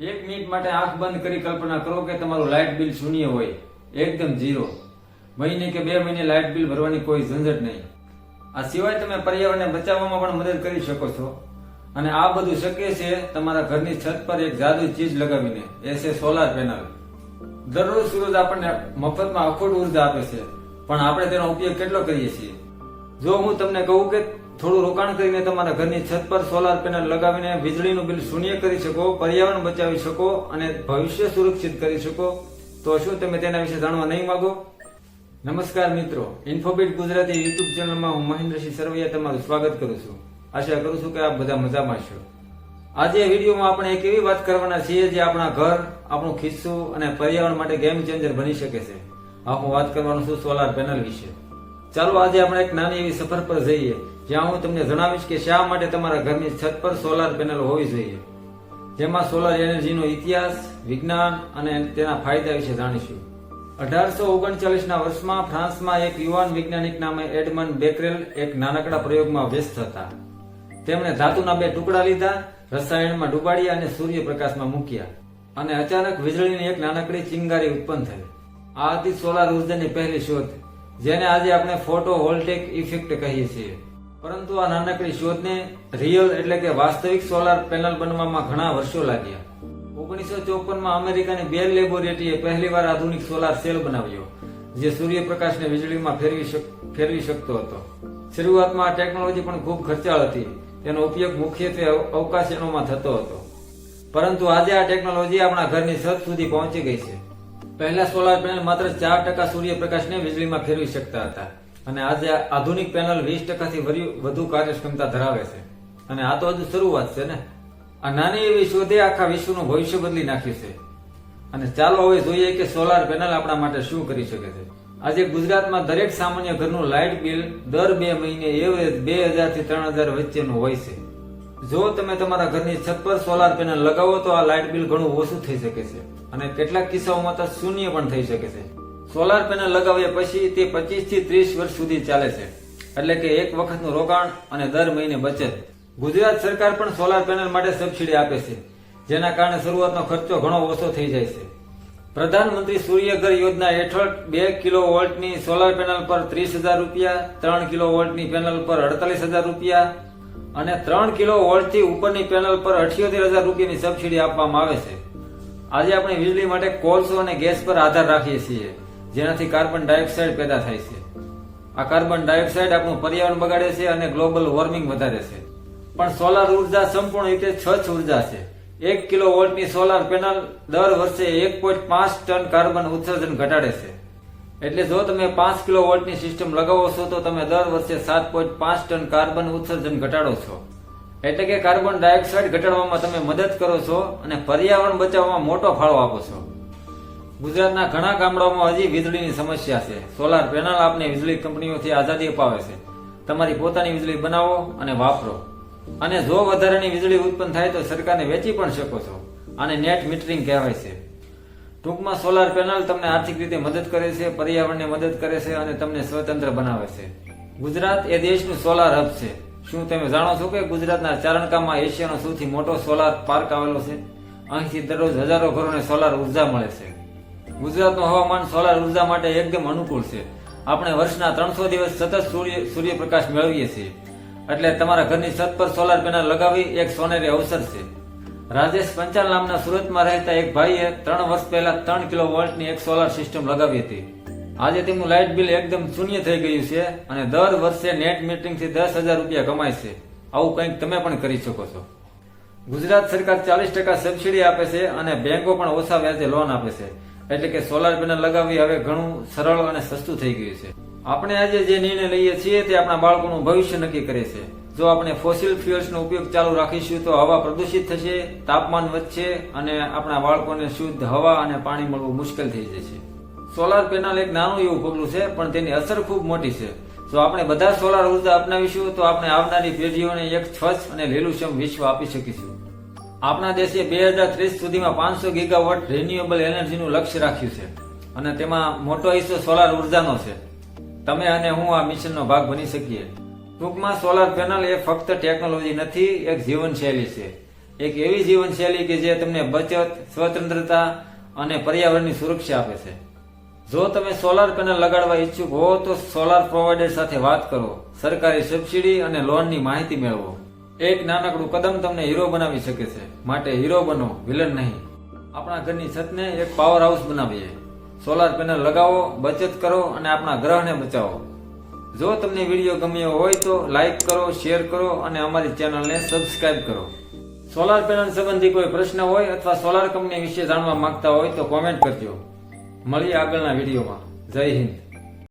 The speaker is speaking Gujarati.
એક મિનિટ માટે આંખ બંધ કરી કલ્પના કરો કે તમારું લાઇટ બિલ શૂન્ય હોય. એકદમ ઝીરો. મહિને કે બે મહિને લાઇટ બિલ ભરવાની કોઈ ઝંઝટ નહીં. આ સિવાય તમે પર્યાવરણને બચાવવામાં પણ મદદ કરી શકો છો. અને આ બધું શક્ય છે તમારા ઘરની છત પર એક જાદુ ચીજ લગાવીને. એ સોલાર પેનલ દરરોજ સૂરજ આપણને મફતમાં અખોટ ઊર્જા આપે છે. પણ આપણે તેનો ઉપયોગ કેટલો કરીએ છીએ? જો હું તમને કહું કે થોડું રોકાણ કરીને તમારા ઘરની છત પર સોલાર પેનલ લગાવીને વીજળીનું બિલ શૂન્ય કરી શકો, પર્યાવરણ બચાવી શકો અને ભવિષ્ય સુરક્ષિત કરી શકો. તો શું તમે તેના વિશે જાણવા નહીં માંગો? નમસ્કાર મિત્રો ઇન્ફોબીટ ગુજરાતી યુટ્યુબ ચેનલમાં હું મહેન્દ્રસિંહ સરવૈયા તમારું સ્વાગત કરું છું. આશા કરું છું કે આપ બધા મજામાં છો. આજે વિડીયોમાં આપણે એક એવી વાત કરવાના છીએ જે આપણા ઘર, આપણું ખિસ્સું અને પર્યાવરણ માટે ગેમ ચેન્જર બની શકે છે. આ હું વાત કરવાનું છું સોલાર પેનલ વિશે. ચાલો આજે આપણે એક નાની એવી સફર પર જઈએ, જ્યાં હું તમને જણાવીશ કે શા માટે તમારા ઘરની છત પર સોલાર પેનલ હોવી જોઈએ. જેમાં સોલાર એનર્જીનો ઇતિહાસ, વિજ્ઞાન અને તેના ફાયદા વિશે જાણીશું. અઢારસો ઓગણચાલીસના વર્ષમાં ફ્રાન્સમાં એક યુવાન વૈજ્ઞાનિક નામે એડમન બેકરેલ એક નાનકડા પ્રયોગમાં વ્યસ્ત હતા. તેમણે ધાતુના બે ટુકડા લીધા, રસાયણમાં ડુબાડ્યા અને સૂર્યપ્રકાશમાં મૂક્યા. અને અચાનક વીજળીની એક નાનકડી ચિંગારી ઉત્પન્ન થઈ. આ હતી સોલાર ઉર્જાની પહેલી શોધ. જેને આજે આપણે ફોટો વોલ્ટેક ઇફેક્ટ કહીએ છીએ. પરંતુ આ નાનકડી શોધને રિયલ એટલે કે વાસ્તવિક સોલાર પેનલ બનવામાં ઘણા વર્ષો લાગ્યા. ઓગણીસો ચોપનમાં અમેરિકાની બેલ લેબોરેટરીએ પહેલીવાર આધુનિક સોલાર સેલ બનાવ્યો, જે સૂર્યપ્રકાશને વીજળીમાં ફેરવી ફેરવી શકતો હતો. શરૂઆતમાં આ ટેકનોલોજી પણ ખૂબ ખર્ચાળ હતી. તેનો ઉપયોગ મુખ્યત્વે અવ- અવકાશયાનોમાં થતો હતો. પરંતુ આજે આ ટેકનોલોજી આપણા ઘરની છત સુધી પહોંચી ગઈ છે. પહેલા સોલાર પેનલ માત્ર ચાર ટકા સૂર્યપ્રકાશને વીજળીમાં ફેરવી શકતા હતા. અને આજે આધુનિક પેનલ વીસ ટકાથી વધુ કાર્યક્ષમતા ધરાવે છે. અને આ તો હજુ શરૂઆત છે ને. આ નાની એવી શોધે આખા વિશ્વનું ભવિષ્ય બદલી નાખ્યું છે. અને ચાલો હવે જોઈએ કે સોલાર પેનલ આપણા માટે શું કરી શકે છે. આજે ગુજરાતમાં દરેક સામાન્ય ઘરનું લાઇટ બિલ દર બે મહિને એવરેજ બે હજારથી ત્રણ હજાર વચ્ચેનું હોય છે. જો તમે તમારા ઘરની છત પર સોલાર પેનલ લગાવો તો આ લાઇટ બિલ ઘણું ઓછું થઈ શકે છે અને કેટલાક કિસ્સાઓમાં તો શૂન્ય પણ થઈ શકે છે. સોલાર પેનલ લગાવ્યા પછી તે પચીસથી ત્રીસ વર્ષ સુધી ચાલે છે. એટલે કે એક વખતનું રોકાણ અને દર મહિને બચત. ગુજરાત સરકાર પણ સોલાર પેનલ માટે સબસિડી આપે છે, જેના કારણે શરૂઆતનો ખર્ચો ઘણો ઓછો થઈ જાય છે. પ્રધાનમંત્રી સૂર્યઘર યોજના હેઠળ બે કિલો વોલ્ટની સોલાર પેનલ પર ત્રીસ હજાર રૂપિયા, ત્રણ કિલો વોલ્ટની પેનલ પર અડતાલીસ હજાર રૂપિયા અને ત્રણ કિલો વોલ્ટથી ઉપરની પેનલ પર અઠ્યોતેર હજાર રૂપિયાની સબસિડી આપવામાં આવે છે. આજે આપણે વીજળી માટે કોલસો અને ગેસ પર આધાર રાખીએ છીએ, જેનાથી કાર્બન ડાયોક્સાઇડ પેદા થાય છે. આ કાર્બન ડાયોક્સાઇડ આપણું પર્યાવરણ બગાડે છે અને ગ્લોબલ વોર્મિંગ વધારે છે. પણ સોલાર ઊર્જા સંપૂર્ણ રીતે સ્વચ્છ ઊર્જા છે. એક કિલો વોલ્ટની સોલાર પેનલ દર વર્ષે એક પોઈન્ટ પાંચ ટન કાર્બન ઉત્સર્જન ઘટાડે છે. એટલે જો તમે પાંચ કિલો વોલ્ટની સિસ્ટમ લગાવો છો, તો તમે દર વર્ષે સાત પોઈન્ટ પાંચ ટન કાર્બન ઉત્સર્જન ઘટાડો છો. એટલે કે કાર્બન ડાયોક્સાઇડ ઘટાડવામાં તમે મદદ કરો છો અને પર્યાવરણ બચાવવામાં મોટો ફાળો આપો છો. ગુજરાતના ઘણા ગામડાઓમાં હજી વીજળીની સમસ્યા છે. સોલાર પેનલ આપને વીજળી કંપનીઓથી આઝાદી અપાવે છે. તમારી પોતાની વીજળી બનાવો અને વાપરો. અને જો વધારાની વીજળી ઉત્પન્ન થાય, તો સરકારને વેચી પણ શકો છો. આને નેટ મીટરિંગ કહેવાય છે. ટૂંકમાં સોલાર પેનલ તમને આર્થિક રીતે મદદ કરે છે, પર્યાવરણને મદદ કરે છે અને તમને સ્વતંત્ર બનાવે છે. ગુજરાત એ દેશનું સોલાર હબ છે. શું તમે જાણો છો કે ગુજરાતના ચારણકામાં એશિયાનો સૌથી મોટો સોલાર પાર્ક આવેલો છે? અહીંથી દરરોજ હજારો ઘરોને સોલાર ઊર્જા મળે છે. ગુજરાતનું હવામાન સોલાર ઊર્જા માટે એકદમ અનુકૂળ છે. આપણે વર્ષના ત્રણસો દિવસ સતત સૂર્ય, સૂર્યપ્રકાશ મેળવીએ છીએ. એટલે તમારા ઘરની છત પર સોલાર પેનલ લગાવી એક સોનેરી અવસર છે. રાજેશ પંચાલ નામના સુરતમાં રહેતા એક ભાઈએ ત્રણ વર્ષ પહેલા ત્રણ કિલો વોલ્ટની એક સોલાર સિસ્ટમ લગાવી હતી. આજે તેમનું લાઇટ બિલ એકદમ શૂન્ય થઈ ગયું છે અને દર વર્ષે નેટ મીટરિંગથી દસ હજાર રૂપિયા કમાય છે. આવું કંઈક તમે પણ કરી શકો છો. ગુજરાત સરકાર ચાલીસ ટકા સબસિડી આપે છે અને બેંકો પણ ઓછા વ્યાજે લોન આપે છે. એટલે કે સોલાર પેનલ લગાવવી હવે ઘણું સરળ અને સસ્તું થઈ ગયું છે. આપણે આજે જે નિર્ણય લઈએ છીએ તે આપણા બાળકોનું ભવિષ્ય નક્કી કરે છે. જો આપણે ફોસિલ ફ્યુઅલ્સનો ઉપયોગ ચાલુ રાખીશું તો હવા પ્રદૂષિત થશે, તાપમાન વધશે અને આપણા બાળકોને શુદ્ધ હવા અને પાણી મળવું મુશ્કેલ થઈ જશે. સોલાર પેનલ એક નાનું એવું પગલું છે, પણ તેની અસર ખૂબ મોટી છે. જો આપણે બધા સોલાર ઊર્જા અપનાવીશું, તો આપણે આવનારી પેઢીઓને એક સ્વચ્છ અને લીલુંછમ વિશ્વ આપી શકીશું. આપણા દેશે બે હજાર ત્રીસ સુધીમાં પાંચસો ગીગાવોટ રિન્યુએબલ એનર્જીનું લક્ષ્ય રાખ્યું છે. અને તેમાં મોટો હિસ્સો સોલાર ઉર્જાનો છે. તમે અને હું આ મિશનનો ભાગ બની શકીએ. ટૂંકમાં સોલાર પેનલ એ ફક્ત ટેકનોલોજી નથી, એક જીવનશૈલી છે. એક એવી જીવનશૈલી કે જે તમને બચત, સ્વતંત્રતા અને પર્યાવરણની સુરક્ષા આપે છે. જો તમે સોલાર પેનલ લગાડવા ઈચ્છુક હો, તો સોલાર પ્રોવાઈડર સાથે વાત કરો. સરકારી સબસિડી અને લોનની માહિતી મેળવો. એક નાનકડું કદમ તમને હીરો બનાવી શકે છે. માટે હીરો બનો વિલન નહીં. આપણા ઘરની છતને એક પાવર હાઉસ બનાવીએ. સોલાર પેનલ લગાવો, બચત કરો અને આપણા ગ્રહને બચાવો. જો તમને વીડિયો ગમ્યો હોય તો લાઈક કરો, શેર કરો અને અમારી ચેનલને સબસ્ક્રાઇબ કરો. સોલાર પેનલ સંબંધી કોઈ પ્રશ્ન હોય અથવા સોલાર કંપની વિશે જાણવા માંગતા હોય તો કોમેન્ટ કરજો. મળીએ આગળના વિડીયોમાં. જય હિન્દ.